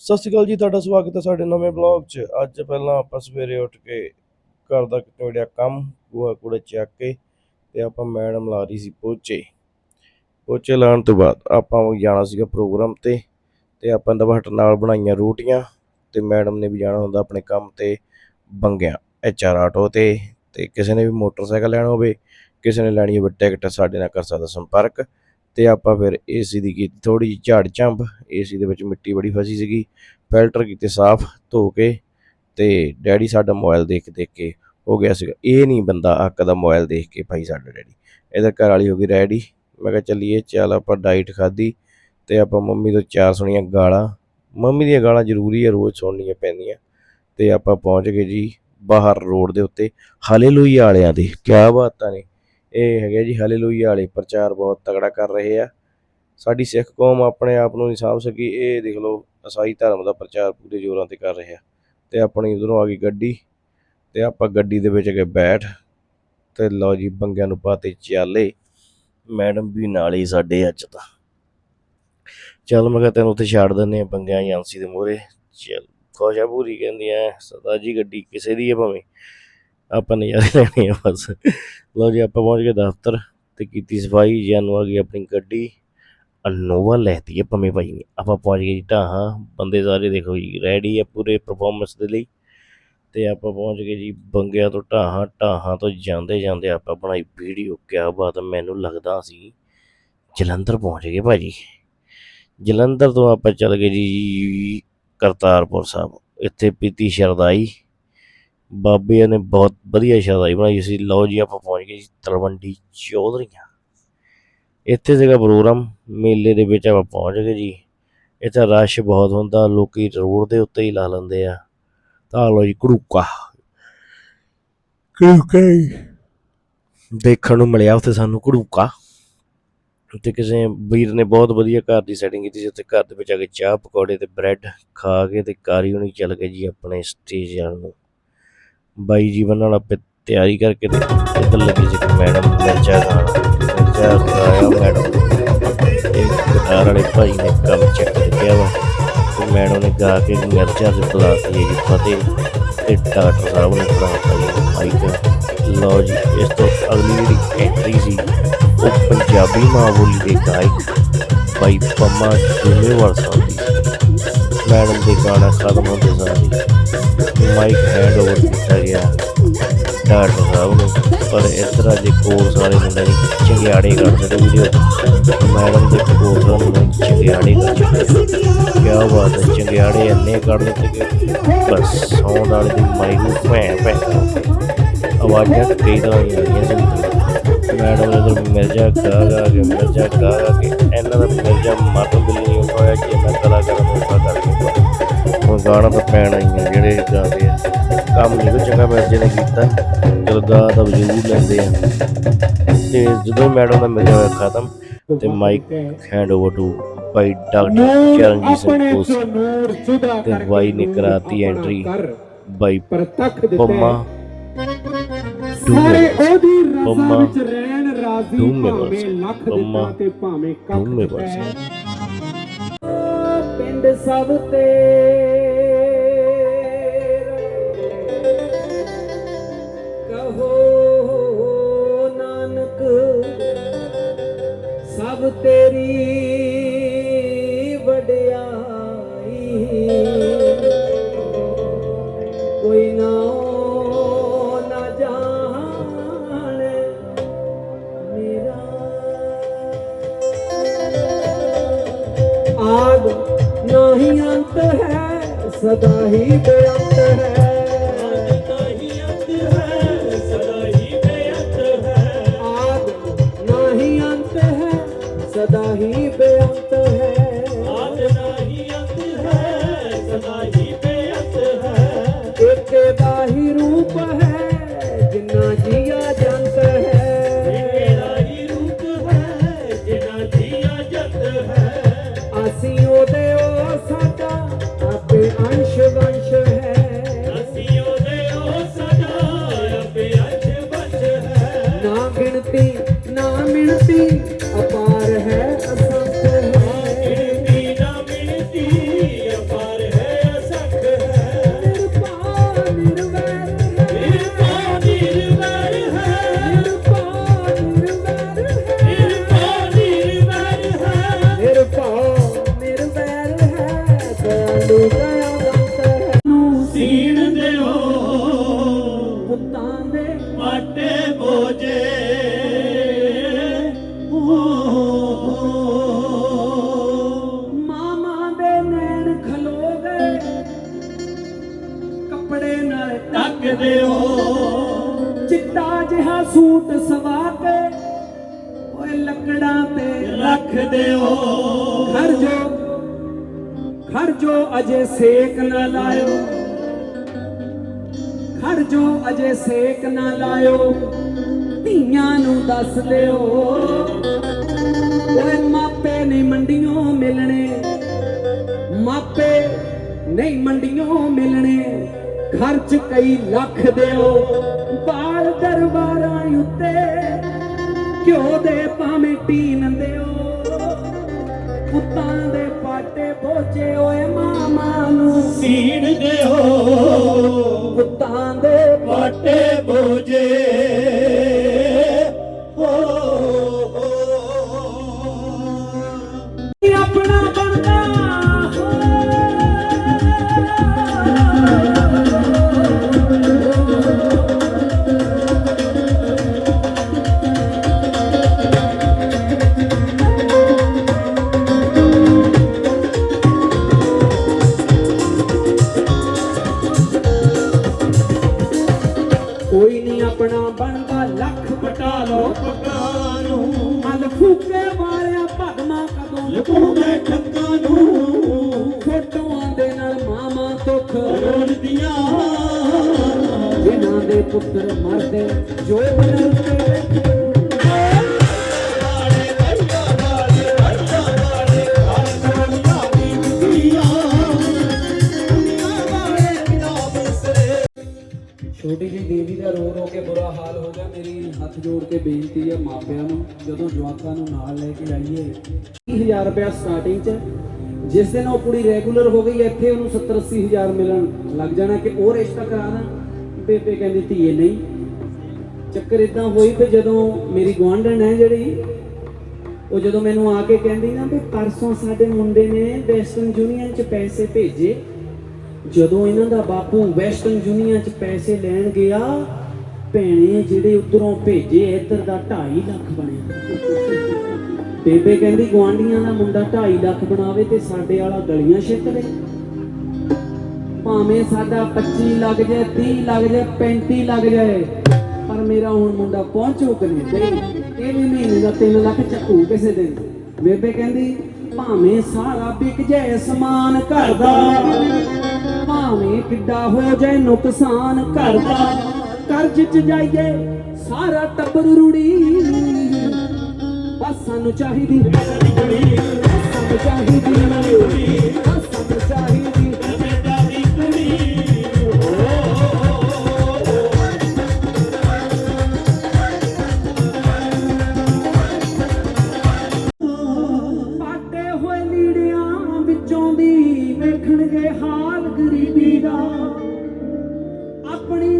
ਸਤਿ ਸ਼੍ਰੀ ਅਕਾਲ ਜੀ, ਤੁਹਾਡਾ ਸਵਾਗਤ ਹੈ ਸਾਡੇ ਨਵੇਂ ਬਲੌਗ 'ਚ। ਅੱਜ ਪਹਿਲਾਂ ਆਪਾਂ ਸਵੇਰੇ ਉੱਠ ਕੇ ਘਰ ਦਾ ਕਿਹੜਿਆ ਕੰਮ, ਗੋਹਾ ਕੂੜਾ ਚੱਕ ਕੇ ਤੇ ਆਪਾਂ ਮੈਡਮ ਲਾ ਰਹੀ ਸੀ ਪੋਚੇ। ਪੋਚੇ ਲਾਉਣ ਤੋਂ ਬਾਅਦ ਆਪਾਂ ਜਾਣਾ ਸੀਗਾ ਪ੍ਰੋਗਰਾਮ ਤੇ ਤੇ ਆਪਾਂ ਦਵਾਹਟ ਨਾਲ ਬਣਾਈਆਂ ਰੋਟੀਆਂ ਤੇ ਮੈਡਮ ਨੇ ਵੀ ਜਾਣਾ ਹੁੰਦਾ ਆਪਣੇ ਕੰਮ ਤੇ ਬੰਗਿਆ ਐਚਆਰ ਆਟੋ ਤੇ ਤੇ ਕਿਸੇ ਨੇ ਵੀ ਮੋਟਰਸਾਈਕਲ ਲੈਣਾ ਹੋਵੇ, ਕਿਸੇ ਨੇ ਲੈਣੀ ਹੋਵੇ, ਟਿਕਟ ਸਾਡੇ ਨਾਲ ਕਰ ਸਕਦਾ ਸੰਪਰਕ। ਤੇ ਆਪਾਂ ਫਿਰ ਏਸੀ ਦੀ ਕੀਤੀ ਥੋੜੀ ਜਿਹੀ ਝਾੜ ਝੰਬ ਏਸੀ ਦੇ ਵਿੱਚ ਮਿੱਟੀ ਬੜੀ ਫਸੀ ਸੀਗੀ ਫਿਲਟਰ ਕੀਤੇ ਸਾਫ਼ ਧੋ ਕੇ ਤੇ ਡੈਡੀ ਸਾਡਾ ਮੋਬਾਈਲ ਦੇਖ ਦੇਖ ਕੇ ਹੋ ਗਿਆ ਸੀਗਾ। ਇਹ ਨਹੀਂ ਬੰਦਾ ਅੱਕਦਾ ਮੋਬਾਈਲ ਦੇਖ ਕੇ ਭਾਈ ਸਾਡਾ ਡੈਡੀ। ਇਹਦਾ ਘਰ ਵਾਲੀ ਹੋ ਗਈ ਰੈਡੀ। ਮੈਂ ਕਿਹਾ ਚੱਲੀਏ, ਚੱਲ ਆਪਾਂ ਡਾਈਟ ਖਾਧੀ ਤੇ ਆਪਾਂ ਮੰਮੀ ਤੋਂ ਚਾਰ ਸੁਣੀਆਂ ਗਾਲਾਂ। ਮੰਮੀ ਦੀਆਂ ਗਾਲਾਂ ਜ਼ਰੂਰੀ ਹੈ ਰੋਜ਼ ਸੁਣਨੀਆਂ ਪੈਂਦੀਆਂ। ਤੇ ਆਪਾਂ ਪਹੁੰਚ ਗਏ ਜੀ ਬਾਹਰ ਰੋਡ ਦੇ ਉੱਤੇ, ਹਾਲੇਲੂਇਆ ਵਾਲਿਆਂ ਦੇ। ਕਿਆ ਬਾਤਾਂ ਨੇ ਇਹ ਹੈਗੇ ਜੀ ਹਾਲੇਲੂਇਆ ਵਾਲੇ ਪ੍ਰਚਾਰ ਬਹੁਤ ਤਗੜਾ ਕਰ ਰਹੇ ਆ। ਸਾਡੀ ਸਿੱਖ ਕੌਮ ਆਪਣੇ ਆਪ ਨੂੰ ਨਹੀਂ ਸਾਂਭ ਸਕੀ, ਇਹ ਦੇਖ ਲਓ ਈਸਾਈ ਧਰਮ ਦਾ ਪ੍ਰਚਾਰ ਪੂਰੇ ਜ਼ੋਰਾਂ ਤੇ ਕਰ ਰਹੇ ਆ। ਤੇ ਆਪਣੀ ਉਧਰੋਂ ਆ ਗਈ ਗੱਡੀ, ਤੇ ਆਪਾਂ ਗੱਡੀ ਦੇ ਵਿੱਚ ਗਏ ਬੈਠ, ਤੇ ਲਓ ਜੀ, ਬੰਗਿਆਂ ਨੂੰ ਪਾਤੇ ਚਾਲੇ। ਮੈਡਮ ਵੀ ਨਾਲ ਹੀ ਸਾਡੇ ਅੱਜ ਤਾਂ। ਚੱਲ ਮੈਂ ਕਿਹਾ ਤੈਨੂੰ ਉੱਥੇ ਛੱਡ ਦਿੰਦੇ ਆ ਬੰਗਿਆਂ ਏਜੰਸੀ ਦੇ ਮੂਹਰੇ। ਚੱਲ ਖੁਸ਼ਾ ਪੂਰੀ ਕਹਿੰਦੀ ਐ ਸਦਾ ਜੀ ਗੱਡੀ ਕਿਸੇ ਦੀ ਹੈ ਭਾਵੇਂ। ਆਪਾਂ ਨਜ਼ਾਰੇ ਲੈਣੇ ਆ ਬਸ। ਲਓ ਜੀ, ਆਪਾਂ ਪਹੁੰਚ ਗਏ ਦਫ਼ਤਰ ਤੇ ਕੀਤੀ ਸਫ਼ਾਈ। ਜਾਨੂੰ ਆ ਗਈ ਆਪਣੀ ਗੱਡੀ। ਅਨੋਵਾ ਲੈਤੀ ਹੈ ਪੰਮੇ ਭਾਈ ਨੇ। ਆਪਾਂ ਪਹੁੰਚ ਗਏ ਜੀ ਢਾਹਾਂ। ਬੰਦੇ ਸਾਰੇ ਦੇਖੋ ਜੀ ਰੈਡੀ ਆ ਪੂਰੇ ਪਰਫਾਰਮੈਂਸ ਦੇ ਲਈ। ਤੇ ਆਪਾਂ ਪਹੁੰਚ ਗਏ ਜੀ ਬੰਗਿਆਂ ਤੋਂ ਢਾਹਾਂ। ਢਾਹਾਂ ਤੋਂ ਜਾਂਦੇ ਜਾਂਦੇ ਆਪਾਂ ਬਣਾਈ ਵੀਡੀਓ। ਕਿਆ ਬਾਤ ਮੈਨੂੰ ਲੱਗਦਾ ਸੀ ਜਲੰਧਰ ਪਹੁੰਚ ਗਏ ਭਾਜੀ। ਜਲੰਧਰ ਤੋਂ ਆਪਾਂ ਚੱਲ ਗਏ ਜੀ ਕਰਤਾਰਪੁਰ ਸਾਹਿਬ। ਇੱਥੇ ਪੀਤੀ ਸ਼ਰਦਾਈ ਬਾਬੇ ਨੇ ਬਹੁਤ ਵਧੀਆ ਸ਼ਰਦਾਈ ਬਣਾਈ ਸੀ। ਲਓ ਜੀ ਆਪਾਂ ਪਹੁੰਚ ਗਏ ਜੀ ਤਲਵੰਡੀ ਚੌਧਰੀਆਂ। ਇੱਥੇ ਸੀਗਾ ਪ੍ਰੋਗਰਾਮ ਮੇਲੇ ਦੇ ਵਿੱਚ ਆਪਾਂ ਪਹੁੰਚ ਗਏ ਜੀ। ਇੱਥੇ ਰਸ਼ ਬਹੁਤ ਹੁੰਦਾ ਲੋਕੀ ਰੋਡ ਦੇ ਉੱਤੇ ਹੀ ਲਾ ਲੈਂਦੇ ਆ। ਤਾਂ ਲਓ ਜੀ ਘੜੂਕਾ। ਘੜੂਕਾ ਹੀ ਦੇਖਣ ਨੂੰ ਮਿਲਿਆ ਉੱਥੇ ਸਾਨੂੰ ਘੜੂਕਾ। ਤੇ ਕਿਸੇ ਵੀਰ ਨੇ ਬਹੁਤ ਵਧੀਆ ਘਰ ਦੀ ਸੈਟਿੰਗ ਕੀਤੀ ਸੀ। ਉੱਥੇ ਘਰ ਦੇ ਵਿੱਚ ਆ ਕੇ ਚਾਹ ਪਕੌੜੇ ਤੇ ਬ੍ਰੈਡ ਖਾ ਕੇ ਤੇ ਕਾਰੀ ਹੋਣੀ ਚੱਲ ਗਏ ਜੀ ਆਪਣੇ ਸਟੇਜ ਵੱਲ ਨੂੰ। ਬਾਈ ਜੀਵਨ ਨਾਲ ਆਪੇ ਤਿਆਰੀ ਕਰਕੇ ਤੇ ਇੱਧਰ ਲੱਗੀ ਸੀ ਮੈਡਮ ਮਿਰਚਾ ਖਾਣ ਮਿਰਚਾ ਖਾਇਆ ਮੈਡਮ। ਤੇ ਗਿਟਾਰ ਵਾਲੇ ਭਾਈ ਨੇ ਕੰਮ ਚੱਕ ਲਿਆ ਵਾ। ਤੇ ਮੈਡਮ ਨੇ ਗਾ ਕੇ ਮਿਰਚਾ ਤੇ ਬੁਲਾਤੀ ਹੈ ਜੀ ਫਤਿਹ ਤੇ ਡਾਕਟਰ ਸਾਹਿਬ ਨੇ ਪੜਾਤਾ ਜੀ ਮਾਈਕ। ਲਓ ਜੀ, ਇਸ ਤੋਂ ਅਗਲੀ ਜਿਹੜੀ ਐਂਟਰੀ ਸੀ, ਉਹ ਪੰਜਾਬੀ ਮਾਂ ਬੋਲੀ ਦੇ ਗਾਇਕ ਭਾਈ ਪੰਮਾ ਜ਼ਿੰਮੇਵਾਰ ਸਾਹਿਬ ਦੀ। ਮੈਡਮ ਦੇ ਗਾਣਾ ਖਤਮ ਹੁੰਦੇ ਸਾਰ ਮਾਈਕ ਹੈਂਡ ਓਵਰ ਕੀਤਾ ਗਿਆ। ਡਾਕਟਰ ਸਾਹਿਬ ਨੂੰ ਪਰ ਇਸ ਤਰ੍ਹਾਂ ਦੇ ਕੋਲ ਸਾਰੇ ਮੁੰਡੇ ਦੀ ਚੰਗਿਆੜੇ ਕਰਦੇ ਤੇ। ਵੀਡੀਓ ਮੈਡਮ ਦੇ ਕੋਲ ਨੂੰ ਚੰਗਿਆੜੇ ਕਰਦੇ ਕਿਆ ਬਾਤ ਹੈ, ਚੰਗਿਆੜੇ ਇੰਨੇ ਕੱਢ ਦਿੱਤੇ ਕਿ ਬਸ ਸੌਂਡ ਵਾਲੇ ਦੀ ਮਾਈਕ ਨੂੰ ਭੈਂ ਭੈਂ ਆਵਾਜ਼ਾਂ ਕਈ ਤਰ੍ਹਾਂ ਦੀਆਂ ਆ ਸੀ ਮੈਡਮ ਨੇ ਤਾਂ ਮਿਰਜ਼ਾ ਗਾ ਗਾ ਕੇ, ਮਿਰਜ਼ਾ ਗਾ ਗਾ ਕੇ, ਇਹਨਾਂ ਦਾ ਮਿਰਜ਼ਾ ਮਰਨ ਬਿੱਲੀ ਗਾਣਾ ਤਾਂ ਪੈਣਾ ਹੀ ਆ ਜਿਹੜੇ ਗਾਉਂਦੇ ਆ ਕੰਮ ਨਹੀਂ ਕੋਈ ਚੰਗਾ ਮਿਰਜ਼ੇ ਨੇ ਕੀਤਾ। ਚਲ ਗਾ ਤਾਂ ਜ਼ਰੂਰ ਲੈਂਦੇ ਆ। ਤੇ ਜਦੋਂ ਮੈਡਮ ਦਾ ਮਿਰਜ਼ਾ ਹੋਇਆ ਖਤਮ ਤੇ ਮਾਈਕ ਹੈਂਡ ਓਵਰ ਟੂ ਬਾਈ ਡਾਕਟਰ ਚਰਨਜੀਤ ਸਿੰਘ ਕੋਸ ਤੇ ਬਾਈ ਨੇ ਕਰਾਤੀ ਐਂਟਰੀ ਬਾਈ ਪ੍ਰਤੱਖ ਦਿੱਤੇ। ਸਾਰੇ ਉਹਦੀ ਰਜ਼ਾ ਵਿੱਚ ਰਹਿਣ ਰਾਜ਼ੀ ਭਾਵੇਂ ਲੱਖ ਦਿੱਤਾ ਤੇ ਭਾਵੇਂ ਕੱਖ ਦਿੱਤਾ। ਪਿੰਡ ਸਭ ਤੇ ਚਿੱਟਾ ਜਿਹਾ ਸੂਟ ਸਵਾ ਕੇ, ਓਏ ਲੱਕੜਾਂ ਤੇ ਰੱਖ ਦਿਓ। ਖੜ ਜੋ ਅਜੇ ਸੇਕ ਨਾ ਲਾਇਓ। ਖੜ ਅਜੇ ਸੇਕ ਨਾ ਲਾਇਓ, ਧੀਆਂ ਨੂੰ ਦੱਸ ਲਿਓ ਓਏ ਮਾਪੇ ਨਹੀਂ ਮੰਡੀਆਂ ਮਿਲਣੇ, ਮਾਪੇ ਨਹੀਂ ਮੰਡੀਆਂ ਮਿਲਣੇ। ਖਰਚ ਕਈ ਲੱਖ ਦਿਓ। ਬਾਲ ਦਰਬਾਰਾਂ ਉੱਤੇ ਘਿਓ ਦੇ ਭਾਵੇਂ ਟੀਨ ਦਿਓ ਪੁੱਤਾਂ ਦੇ ਪਾਟੇ ਪੋਚੇ ਓਏ ਮਾਮਾ ਨੂੰ ਸੀਣ ਦਿਓ। ਪੁੱਤਾਂ ਦੇ ਪਾਟੇ ਬੋਝੇ ਬੁਰਾ ਹਾਲ ਹੋ ਗਿਆ। ਮੇਰੀ ਹੱਥ ਜੋੜ ਕੇ ਬੇਨਤੀ ਹੈ ਮਾਪਿਆਂ ਨੂੰ, ਜਦੋਂ ਜਵਾਕਾਂ ਨੂੰ ਨਾਲ ਲੈ ਕੇ ਆਈਏ 30000 ਰੁਪਇਆ ਸਟਾਰਟਿੰਗ 'ਚ, ਜਿਸ ਦਿਨ ਉਹ ਕੁੜੀ ਰੈਗੂਲਰ ਹੋ ਗਈ, ਇੱਥੇ ਉਹਨੂੰ 70 80 ਮਿਲਣ ਲੱਗ ਜਾਣਾ ਕਿ ਉਹ ਰਿਸ਼ਤਾ ਕਰਾਣਾ ਬੇਬੇ ਕਹਿੰਦੀ, ਧੀਏ, ਨਹੀਂ। ਚੱਕਰ ਇਦਾਂ ਹੋਈ ਤੇ ਜਦੋਂ ਮੇਰੀ ਗੁਆਂਢਣ ਹੈ ਜਿਹੜੀ, ਉਹ ਜਦੋਂ ਮੈਨੂੰ ਆ ਕੇ ਕਹਿੰਦੀ ਨਾ ਵੀ ਪਰਸੋਂ ਸਾਡੇ ਮੁੰਡੇ ਨੇ ਵੈਸਟਰਨ ਯੂਨੀਅਨ 'ਚ ਪੈਸੇ ਭੇਜੇ, ਜਦੋਂ ਇਹਨਾਂ ਦਾ ਬਾਪੂ ਵੈਸਟਰਨ ਯੂਨੀਅਨ 'ਚ ਪੈਸੇ ਲੈਣ ਗਿਆ ਭੈਣੇ ਜਿਹੜੇ ਉਧਰੋਂ ਭੇਜੇ, ਇੱਧਰ ਦਾ 2.5 ਲੱਖ ਬਣਿਆ। ਬੇਬੇ ਕਹਿੰਦੀ ਗਵਾਂਡੀਆਂ ਦਾ ਮੁੰਡਾ 2.5 ਲੱਖ ਬਣਾਵੇ ਤੇ ਸਾਡੇ ਵਾਲਾ ਗਲੀਆਂ ਛਿੱਟ ਭਾਵੇਂ ਸਾਡਾ 25 ਲੱਗ ਜਾਏ 30 ਲੱਗ ਜਾਏ 35 ਲੱਗ ਜਾਏ, ਪਰ ਮੇਰਾ ਹੁਣ ਮੁੰਡਾ ਪਹੁੰਚੂ ਕਨੇ ਇਹ ਵੀ ਮਹੀਨੇ ਦਾ 3 ਲੱਖ ਚੱਕੂ ਕਿਸੇ ਦਿਨ ਬੇਬੇ ਕਹਿੰਦੀ, ਭਾਵੇਂ ਸਾਰਾ ਵਿਕ ਜਾਏ ਸਮਾਨ ਘਰ ਦਾ, ਭਾਵੇਂ ਕਿੱਡਾ ਹੋ ਜਾਏ ਨੁਕਸਾਨ ਘਰ ਦਾ ਕਰਜ਼ ਚ ਜਾਈਏ ਸਾਰਾ ਟੱਬਰ ਰੁੜੀ। ਬਸ ਸਾਨੂੰ ਚਾਹੀਦੀ ਸਾਨੂੰ ਚਾਹੀਦੀ। ਸਾਨੂੰ ਚਾਹੀਦੀ।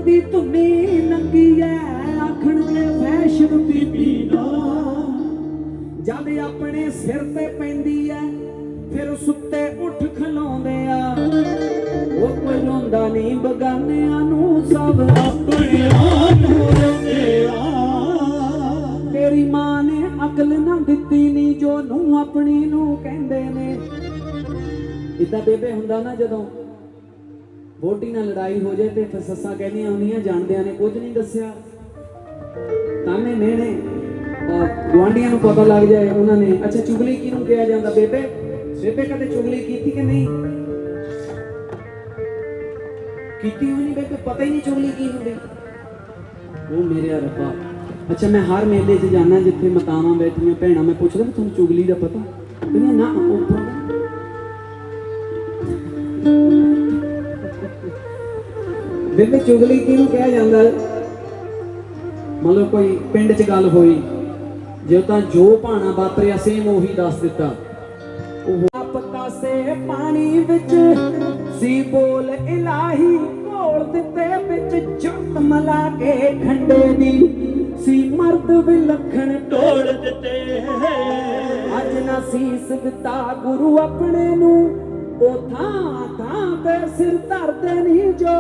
ਦੀ ਧੁੰਨੀ ਨੰਗੀ ਐ ਆਖਣਗੇ ਫੈਸ਼ਨ ਬੀਬੀ ਦਾ। ਜਦ ਆਪਣੇ ਸਿਰ ਤੇ ਪੈਂਦੀ ਐ, ਫਿਰ ਸੁੱਤੇ ਉੱਠ ਖਲਾਉਂਦੇ ਆ। ਉਹ ਕੋਈ ਰੋਂਦਾ ਨਹੀਂ ਬਗਾਨਿਆਂ ਨੂੰ, ਸਭ ਆਪਣਿਆਂ ਨੂੰ ਰੋਂਦੇ ਆ। ਤੇਰੀ ਮਾਂ ਨੇ ਅਕਲ ਨਾ ਦਿੱਤੀ ਨਹੀਂ ਜੋ ਨੂੰ ਆਪਣੀ ਨੂੰ ਕਹਿੰਦੇ ਨੇ। ਇਦਾਂ ਬੇਬੇ ਹੁੰਦਾ ਨਾ ਜਦੋਂ ਵੋਟੀ ਨਾਲ ਲੜਾਈ ਹੋ ਜਾਏ ਤੇ ਫਿਰ ਸੱਸਾਂ ਕਹਿੰਦੀਆਂ ਹੁੰਦੀਆਂ, ਜਾਣਦਿਆਂ ਨੇ ਕੁਝ ਨਹੀਂ ਦੱਸਿਆ। ਤਾਨੇ ਮੇਣੇ ਗਵਾਂਡੀਆਂ ਨੂੰ ਪਤਾ ਲੱਗ ਜਾਏ ਉਹਨਾਂ ਨੇ, ਅੱਛਾ, ਚੁਗਲੀ ਕਿਹਨੂੰ ਕਿਹਾ ਜਾਂਦਾ? ਬੇਬੇ ਬੇਬੇ ਕਦੇ ਚੁਗਲੀ ਕੀਤੀ ਕਿ ਨਹੀਂ? ਕੀਤੀ ਹੋਈ ਨਹੀਂ ਬੇਬੇ, ਪਤਾ ਹੀ ਨਹੀਂ ਚੁਗਲੀ ਕੀ ਹੁੰਦੀ। ਉਹ ਮੇਰੇ ਰੱਬਾ। ਅੱਛਾ, ਮੈਂ ਹਰ ਮੇਲੇ 'ਚ ਜਾਣਾ ਜਿੱਥੇ ਮਤਾਵਾਂ ਬੈਠੀਆਂ, ਭੈਣਾਂ, ਮੈਂ ਪੁੱਛਦਾ ਵੀ ਤੁਹਾਨੂੰ ਚੁਗਲੀ ਦਾ ਪਤਾ? ਕਹਿੰਦੀਆਂ, ਨਾ ਉਹ ਬੇਬੇ ਚੁਗਲੀ ਕਿਹਨੂੰ ਕਿਹਾ ਜਾਂਦਾ ਹੈ? ਕੋਈ ਪਿੰਡ 'ਚ ਗੱਲ ਹੋਈ, ਜੇ ਤਾਂ ਜੋ ਭਾਣਾ ਵਾਪਰਿਆ ਸੇਮ ਉਹੀ ਦੱਸ ਦਿੱਤਾ। ਉਹ ਪਤਾ ਪਾਣੀ ਵਿੱਚ ਸੀ ਬੋਲ ਇਲਾਹੀ, ਘੋਲ ਦਿੱਤੇ ਵਿੱਚ ਜੁੱਤ ਮਲਾ ਕੇ ਖੰਡੇ ਦੀ। ਸੀ ਮਰਦ ਵਿਲੱਖਣ ਤੋੜ ਦਿੱਤੇ ਅੱਜ ਨਾ ਸੀਸ ਦਿੱਤਾ ਗੁਰੂ ਆਪਣੇ ਨੂੰ, ਉਹ ਥਾਂ ਥਾਂ ਤੇ ਸਿਰ ਧਰਦੇ ਨਹੀਂ ਜੋ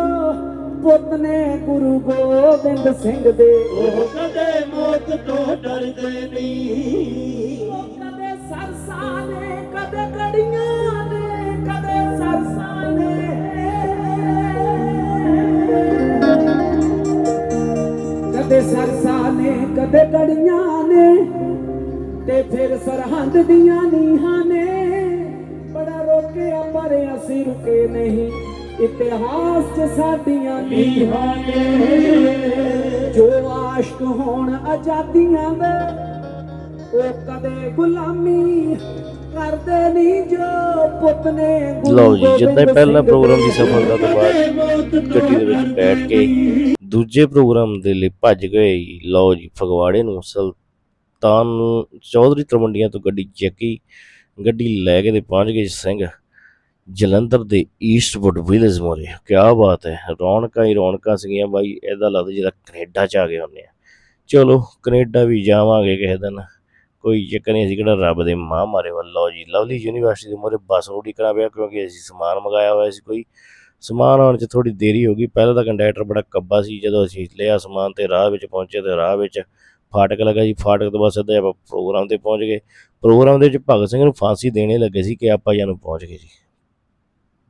ਪੁੱਤ ਨੇ ਗੁਰੂ ਗੋਬਿੰਦ ਸਿੰਘ ਦੇ। ਉਹ ਕਦੇ ਮੌਤ ਤੋਂ ਡਰਦੇ ਨਹੀਂ। ਉਹ ਕਦੇ ਸਰਸਾ ਨੇ ਕਦੇ ਗੜੀਆਂ ਨੇ ਕਦੇ ਸਰਸਾ ਨੇ। ਕਦੇ ਸਰਸਾ ਨੇ ਕਦੇ ਗੜੀਆਂ ਨੇ। ਤੇ ਫਿਰ ਸਰਹੰਦ ਦੀਆਂ ਨੀਹਾਂ ਨੇ। ਬੜਾ ਰੋਕਿਆ ਪਰ ਅਸੀਂ ਰੁਕੇ ਨਹੀਂ। ਇਤਿਹਾਸ 'ਚ ਸਾਡੀਆਂ ਨੀਹਾਂ ਨੇ। ਜੋ ਆਸ਼ਕ ਹੋਣ ਆਜ਼ਾਦੀਆਂ ਦੇ ਉਹ ਕਦੇ ਗੁਲਾਮੀ ਕਰਦੇ ਨਹੀਂ ਜੋ ਪੁੱਤ ਨੇ। ਲਓ ਜੀ ਜਿੱਦਾਂ ਪਹਿਲਾ ਪ੍ਰੋਗਰਾਮ ਦੀ ਸਫਲਤਾ ਤੋਂ ਬਾਅਦ ਗੱਡੀ ਦੇ ਵਿੱਚ ਬੈਠ ਕੇ ਦੂਜੇ ਪ੍ਰੋਗਰਾਮ ਦੇ ਲਈ ਭੱਜ ਗਏ। ਲਓ ਜੀ ਫਗਵਾੜੇ ਨੂੰ ਸੁਲਤਾਨ ਨੂੰ ਚੌਧਰੀ ਤਲਵੰਡੀਆਂ ਤੋਂ ਗੱਡੀ ਚੱਕੀ। ਗੱਡੀ ਲੈ ਕੇ ਤੇ ਪਹੁੰਚ ਗਏ ਸਿੰਘ ਜਲੰਧਰ ਦੇ ਈਸਟਵੁੱਡ ਵਿਲੇਜ ਮੋਰੇ। ਕੀ ਬਾਤ ਹੈ, ਰੌਣਕਾਂ ਹੀ ਰੌਣਕਾਂ ਸੀਗੀਆਂ ਬਾਈ ਐਦਾ ਲੱਗਦਾ ਜਿਹੜਾ ਕੈਨੇਡਾ ਚ ਆ ਗਏ ਹੁੰਦੇ ਆ। ਚਲੋ, ਕੈਨੇਡਾ ਵੀ ਜਾਵਾਂਗੇ ਕਿਸੇ ਦਿਨ। ਕੋਈ ਚੱਕਰ ਨਹੀਂ, ਅਸੀਂ ਕਿਹੜਾ ਰੱਬ ਦੇ ਮਾਂ ਮਾਰੇ ਵੱਲੋਂ ਜੀ, ਲਵਲੀ ਯੂਨੀਵਰਸਿਟੀ ਦੇ ਮੋਰੇ ਬੱਸ ਨੂੰ ਉਡੀਕਣਾ ਪਿਆ, ਕਿਉਂਕਿ ਅਸੀਂ ਸਮਾਨ ਮੰਗਾਇਆ ਹੋਇਆ ਸੀ ਕੋਈ। ਸਮਾਨ ਆਉਣ 'ਚ ਥੋੜੀ ਦੇਰੀ ਹੋ ਗਈ। ਪਹਿਲਾਂ ਤਾਂ ਕੰਡਕਟਰ ਬੜਾ ਕੱਬਾ ਸੀ, ਜਦੋਂ ਅਸੀਂ ਲਿਆ ਸਮਾਨ ਤੇ ਰਾਹ ਵਿੱਚ ਪਹੁੰਚੇ ਤੇ ਰਾਹ ਵਿੱਚ ਫਾਟਕ ਲੱਗਾ ਜੀ। ਫਾਟਕ ਤੋਂ ਬਾਅਦ ਸਿੱਧਾ ਆਪਾਂ ਪ੍ਰੋਗਰਾਮ ਤੇ ਪਹੁੰਚ ਗਏ। ਪ੍ਰੋਗਰਾਮ ਦੇ ਵਿੱਚ ਭਗਤ ਸਿੰਘ ਨੂੰ ਫਾਂਸੀ ਦੇਣੇ ਲੱਗੇ ਸੀ ਕਿ ਆਪਾਂ ਜਾਨੂੰ ਪਹੁੰਚ ਗਏ ਜੀ।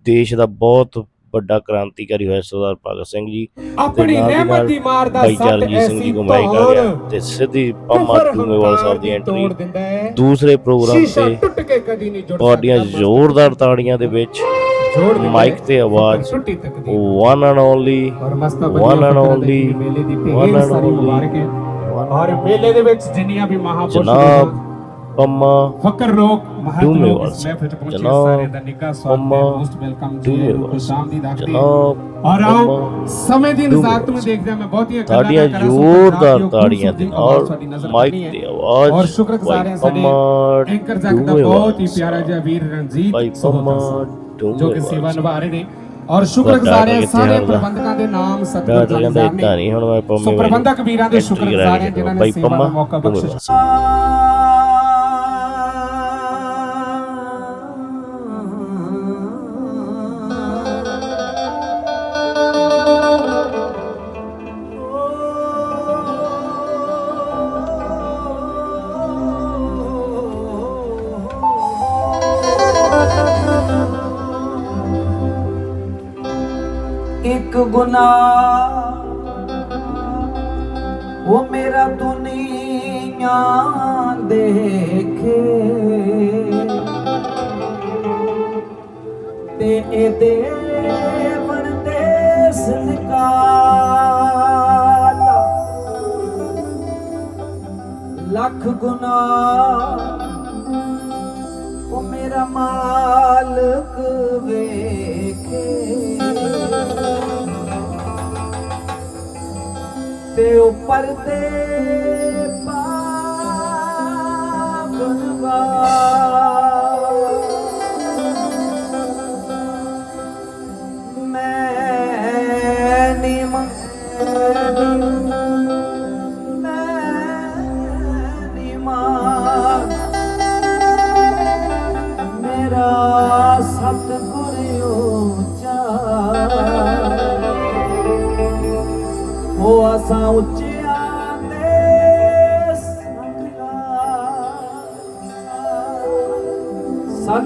ਦੇਸ਼ ਦਾ ਬਹੁਤ ਵੱਡਾ ਕ੍ਰਾਂਤੀਕਾਰੀ ਹੋਇਆ ਸਰਦਾਰ ਭਗਤ ਸਿੰਘ ਜੀ। ਆਪਣੀ ਦੀ ਰਹਿਮਤ ਦੀ ਮਾਰਦਾ ਭਾਈ ਸੱਤ ਚਰਨਜੀਤ ਸਿੰਘ ਜੀ ਐਸੀ ਨੂੰ ਮਾਈਕ ਆ ਗਿਆ ਤੇ ਸਿੱਧੀ ਪੰਮਾ ਟੂਮੇਵਾਲ ਸਾਹਿਬ ਦੀ ਐਂਟਰੀ ਦੂਸਰੇ ਪ੍ਰੋਗਰਾਮ ਤੇ ਟੁੱਟ ਕੇ ਕਦੀ ਨਹੀਂ ਜੁੜ ਤੁਹਾਡੀਆਂ ਜ਼ੋਰਦਾਰ ਤਾੜੀਆਂ ਦੇ ਵਿੱਚ ਮਾਈਕ। ਤੇ ਆਵਾਜ਼ ਵਨ ਐਂਡ ਓਨਲੀ ਦੀ ਢੇਰ and ਸਾਰੀ only, ਮੁਬਾਰਕ ਹੈ। ਔਰ ਮੇਲੇ ਦੇ ਵਿੱਚ ਜਿੰਨੀਆਂ ਵੀ ਮਹਾਪੁਰਸ਼ ਜਨਾਬ ਸਮੇਂ ਦੀ ਤਾੜੀਆਂ ਜ਼ੋਰਦਾਰ ਤਾੜੀਆਂ ਦੇ ਮਾਈਕ। ਤੇ ਆਵਾਜ਼ ਔਰ ਸ਼ੁਕਰਗੁਜ਼ਾਰ ਹਾਂ ਸਾਡੇ ਐਂਕਰ ਜਗ ਦਾ ਡੂਮੇਵਾਲ ਬਹੁਤ ਹੀ ਪਿਆਰਾ ਜਿਹਾ ਵੀਰ ਰਣਜੀਤ ਭਾਈ ਸਹੋਤਾ ਪੰਮਾ ਸਾਹਿਬ, ਜੋ ਕਿ ਸੇਵਾ ਡੂਮੇਵਾਲ ਨਿਭਾ ਰਹੇ ਨੇ ਔਰ ਸ਼ੁਕਰਗੁਜ਼ਾਰ ਹਾਂ ਸਾਰੇ? ਪ੍ਰਬੰਧਕਾਂ ਦੇ ਨਾਮ ਸਤਿਗੁਰ ਡਾਕਟਰ ਕਹਿੰਦਾ ਜਾਣਕਾਰ ਇਦਾਂ ਨੇ ਨਹੀਂ ਹੁਣ ਮੈਂ ਪੰਮੇ ਸੋ ਪ੍ਰਬੰਧਕ ਵੀਰਾਂ ਦੇ ਸ਼ੁਕਰਗੁਜ਼ਾਰ ਹਾਂ ਜਿਨ੍ਹਾਂ ਨੇ ਭਾਈ ਸੇਵਾ ਦਾ ਪੰਮਾ ਮੌਕਾ ਬਖਸ਼ਿਆ ਡੂਮੇਵਾਲ ਉਹ ਮੇਰਾ ਦੁਨੀਆ ਦੇਖੇ। ਤੇ ਇਹਦੇ ਵਰਤੇ ਸਨਕਾਲਾ। ਲੱਖ ਗੁਨਾਹ ਉਹ ਮੇਰਾ ਮਾਲਕ ਵੇਖੇ ਤੇ ਉੱਪਰ ਤੇ ਪਾਵਨਵਾ ਮੈਂ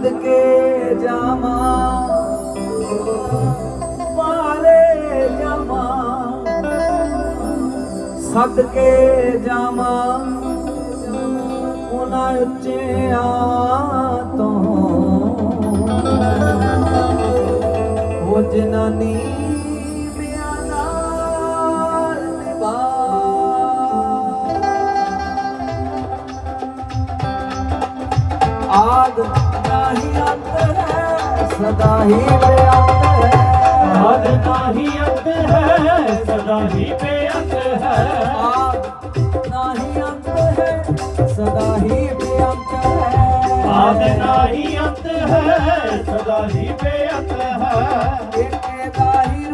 ਸਦਕੇ ਜਾਵਾਂ। ਵਾਰੇ ਜਾਵਾਂ। ਸਦਕੇ ਜਾਵਾਂ। ਉਹਨਾਂ ਉੱਚਿਆਂ ਤੋਂ। ਉਹ ਜਨਾਨੀ ਨਹੀਂ ਅੰਤ ਹੈ ਸਦਾ ਹੀ ਬੇਅੰਤ ਹੈ। ਆਦ ਨਾਹੀ ਅੰਤ ਹੈ ਸਦਾ ਹੀ ਬੇਅੰਤ ਹੈ। ਆਦ ਨਹੀਂ ਅੰਤ ਹੈ ਸਦਾ ਹੀ ਬੇਅੰਤ ਹੈ। ਆਦ ਨਾਹੀ ਅੰਤ ਹੈ ਸਦਾ ਹੀ ਬੇਅੰਤ ਹੈ। ਇੱਕ ਦਾ ਹੈ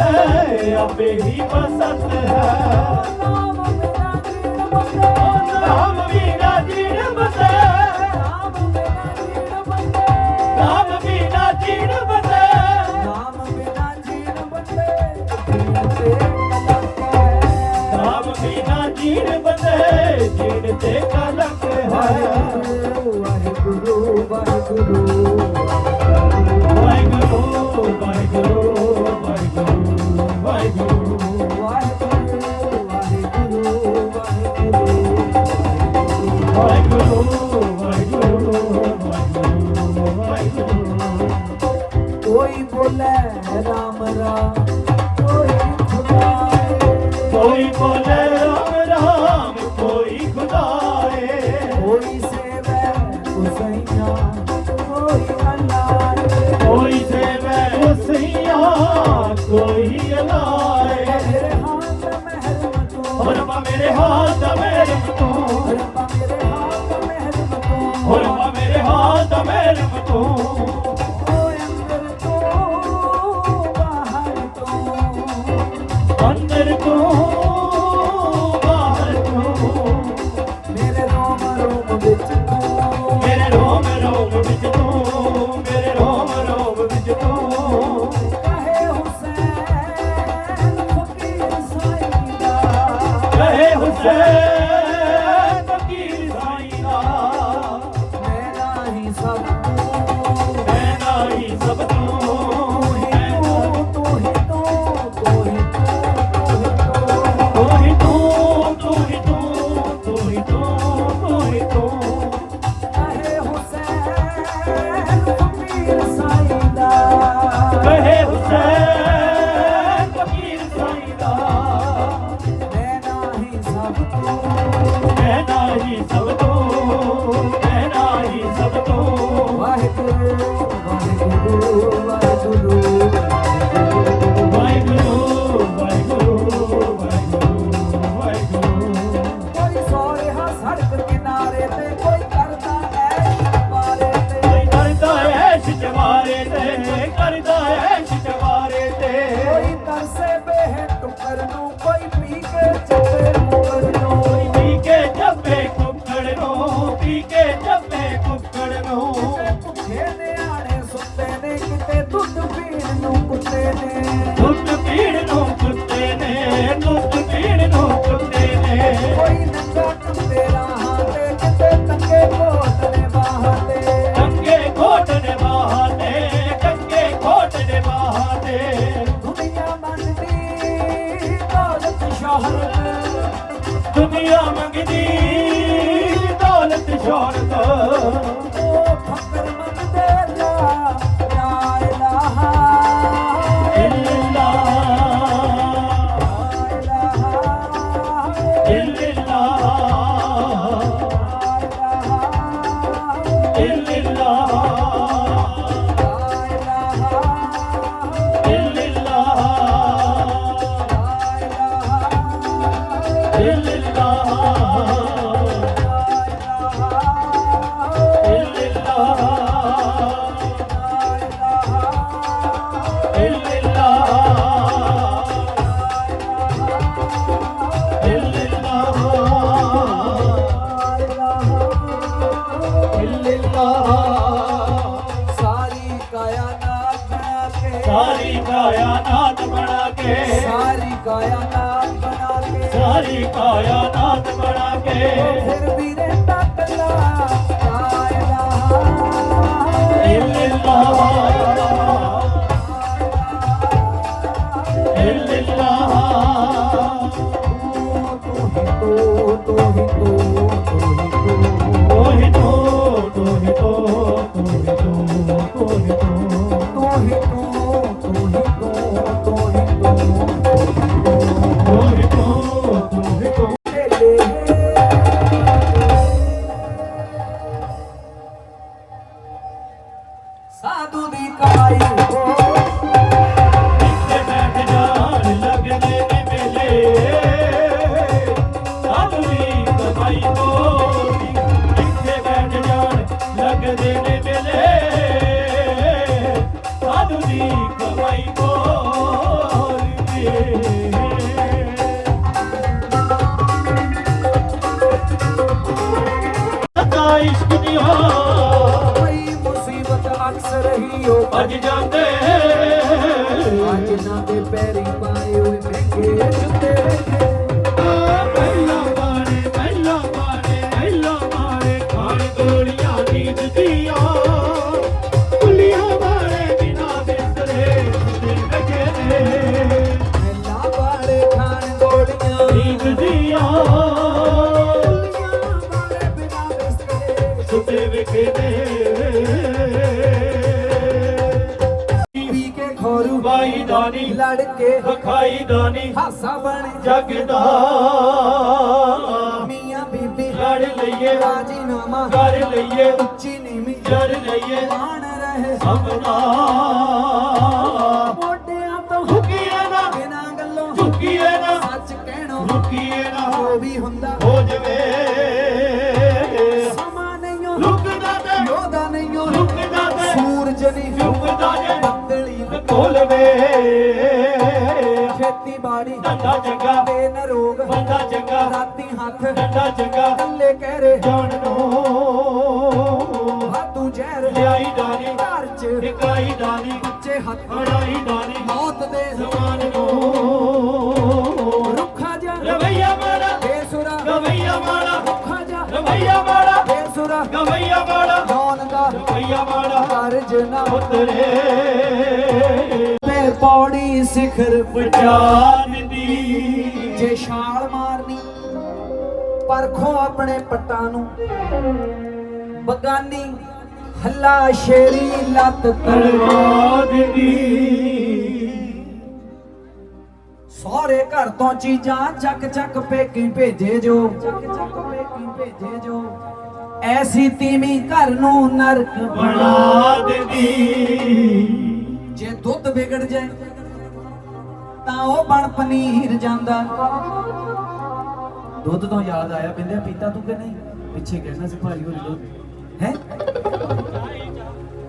ਹੈ ਆਪੇ ਹੀ ਬਸਤ ਹੈ। ਆਇਆ ਨਾਥ ਬਣਾ ਕੇ। ਫਿਰ ਵੀਰੇ ਤੱਕ ਲਾ ਆਇਆ ਲਾ ਇਹ ਮਹਾਵਾ ਅੱਜ ਜਾਂਦੇ ਦਾਨੀ ਲੜ ਕੇ ਵਖਾਈ ਦਾਨੀ ਹਾਸਾ ਬਣ ਜਗ ਦਾ ਮੀਆਂ ਬੀਬੀ ਲੜ ਲਈਏ। ਰਾਜੀਨਾਮਾ। ਕਰ ਲਈਏ। ਉੱਚੀ ਨੀਵੀਂ ਜਰ ਲਈਏ। ਮਾਣ ਰਹੇ। ਸਭਨਾ ਮੋਢਿਆਂ ਤੋਂ ਝੁਕੀਏ ਨਾ। ਬਿਨਾਂ ਗੱਲੋਂ। ਝੁਕੀਏ ਨਾ। ਸੱਚ ਕਹਿਣੋ। ਰੁਕੀਏ ਨਾ। ਜੋ ਵੀ ਹੁੰਦਾ। ਹੋ ਜਵੇ। ਸਮਾਂ ਨਹੀਂ ਓ, ਲੁਕਦਾ ਤੇ। ਯੋਧਾ ਨਹੀਂ ਓ, ਲੁਕਦਾ ਤੇ। ਸੂਰਜ ਨਹੀਂ। ਲੁਕਦਾ ਜੇ। ਨਹੀਂ। ਕੋਲਵੇ ਖੇਤੀਬਾੜੀ ਡੰਡਾ ਚੰਗਾ। ਤੇ ਨਰੋਗ ਬੰਦਾ ਚੰਗਾ। ਰਾਤੀ ਹੱਥ। ਡੰਡਾ ਚੰਗਾ। ਕੱਲੇ ਕਹਿਰੇ। ਜਾਣ ਨੂੰ। ਵਾਧੂ ਜ਼ਹਿਰ। ਲਿਆਈ ਦਾਨੀ। ਘਰ ਚ। ਨਿਕਾਈ ਦਾਨੀ। ਉੱਚੇ ਹੱਥ। ਅੜਾਈ ਦਾਨੀ। ਮੌਤ ਦੇ ਜ਼ਮਾਨ ਨੂੰ। ਮਾੜਾ ਕਰਜ ਨਾ ਉਤਰੇ। ਤੇ ਪੌੜੀ ਸਿਖਰ ਪਛਾਣ ਦੀ ਜੇ ਛਾਲ ਮਾਰਨੀ ਪਰਖੋ ਆਪਣੇ ਪੱਟਾਂ ਨੂੰ। ਬਗਾਨੀ ਹੱਲਾ ਸ਼ੇਰੀ ਲੱਤ ਤਲਵਾ ਤਲਵਾਰ ਦੀ ਸਾਰੇ ਘਰ ਤੋਂ ਚੀਜ਼ਾਂ ਚੱਕ ਚੱਕ ਪੇਕੀ ਭੇਜੇ ਜੋ। ਚੱਕ ਚੱਕ ਪੇਕੀ ਭੇਜੇ ਜੋ। ਐਸੀ ਤੀਵੀਂ ਘਰ ਨੂੰ ਨਰਕ ਬਣਾ ਦਿੰਦੀ। ਜੇ ਦੁੱਧ ਵਿਗੜ ਜਾਏ, ਤਾਂ ਉਹ ਬਣ ਪਨੀਰ ਜਾਂਦਾ। ਦੁੱਧ ਤੋਂ ਯਾਦ ਆਇਆ ਬਿੰਦਿਆ ਪੀਤਾ ਤੂੰ ਕਿ ਨਹੀਂ? ਪਿੱਛੇ ਕਹਿਣਾ ਸੀ, ਭਾਈ ਹੋਰੀ ਦੁੱਧ। ਹੈ?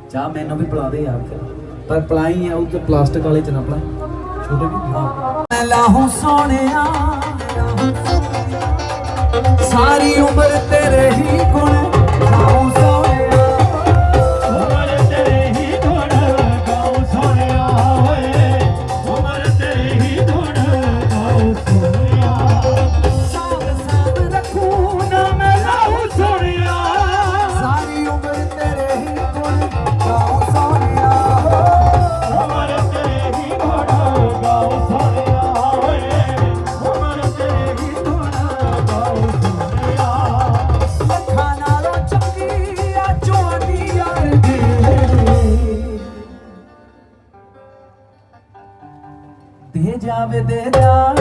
ਚਾਹ ਮੈਨੂੰ ਵੀ ਪਿਲਾ ਦੇ ਯਾਰ। ਪਰ ਪਲਾਈ ਆ, ਉਹ ਤੇ ਪਲਾਸਟਿਕ ਵਾਲੇ ਚ ਨਾ ਪਲਾਈ। ਛੋਟੇ ਵੀ ਹਾਂ ਲਾਹੂ ਸੋਹਣਿਆ। ਸਾਰੀ ਉਮਰ ਤੇਰੇ ਹੀ ਗੁਣ ਦੇ ਦੇ ਜਾ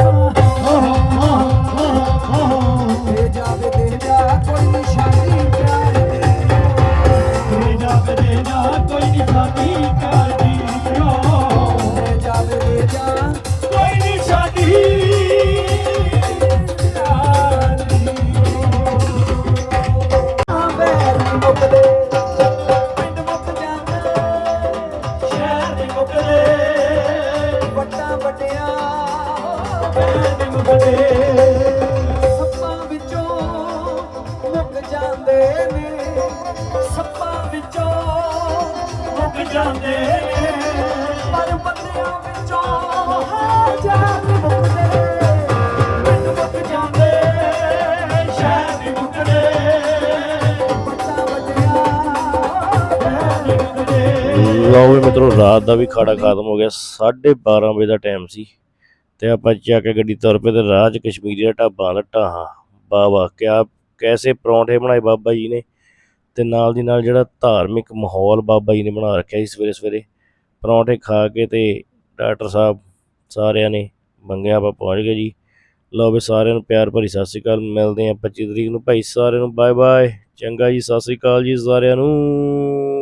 ਮਿੱਤਰੋ, ਰਾਤ ਦਾ ਵੀ ਖਾੜਾ ਖਤਮ ਹੋ ਗਿਆ 12:30 ਵਜੇ ਦਾ ਟਾਈਮ ਸੀ ਤੇ ਆਪਾਂ ਚੱਕ ਕੇ ਗੱਡੀ ਤੁਰ ਪਏ ਤੇ 'ਚ ਕਸ਼ਮੀਰੀ ਦਾ ਢਾਬਾ ਲੱਟਾ ਹਾਂ। ਬਾਬਾ ਕਿਆ, ਕੈਸੇ ਪਰੌਂਠੇ ਬਣਾਏ ਬਾਬਾ ਜੀ ਨੇ ਤੇ ਨਾਲ ਦੀ ਨਾਲ ਜਿਹੜਾ ਧਾਰਮਿਕ ਮਾਹੌਲ ਬਾਬਾ ਜੀ ਨੇ ਬਣਾ ਰੱਖਿਆ ਸੀ ਸਵੇਰੇ ਸਵੇਰੇ ਪਰੌਂਠੇ ਖਾ ਕੇ ਤੇ ਡਾਕਟਰ ਸਾਹਿਬ ਸਾਰਿਆਂ ਨੇ ਮੰਗਿਆ, ਆਪਾਂ ਪਹੁੰਚ ਗਏ ਜੀ। ਲਓ ਵੀ ਸਾਰਿਆਂ ਨੂੰ ਪਿਆਰ ਭਰੀ ਸਤਿ ਸ੍ਰੀ ਅਕਾਲ, ਮਿਲਦੇ ਹਾਂ 25 ਤਰੀਕ ਨੂੰ। ਭਾਈ ਸਾਰਿਆਂ ਨੂੰ ਬਾਏ ਬਾਏ ਚੰਗਾ ਜੀ, ਸਤਿ ਸ੍ਰੀ ਅਕਾਲ ਜੀ ਸਾਰਿਆਂ ਨੂੰ।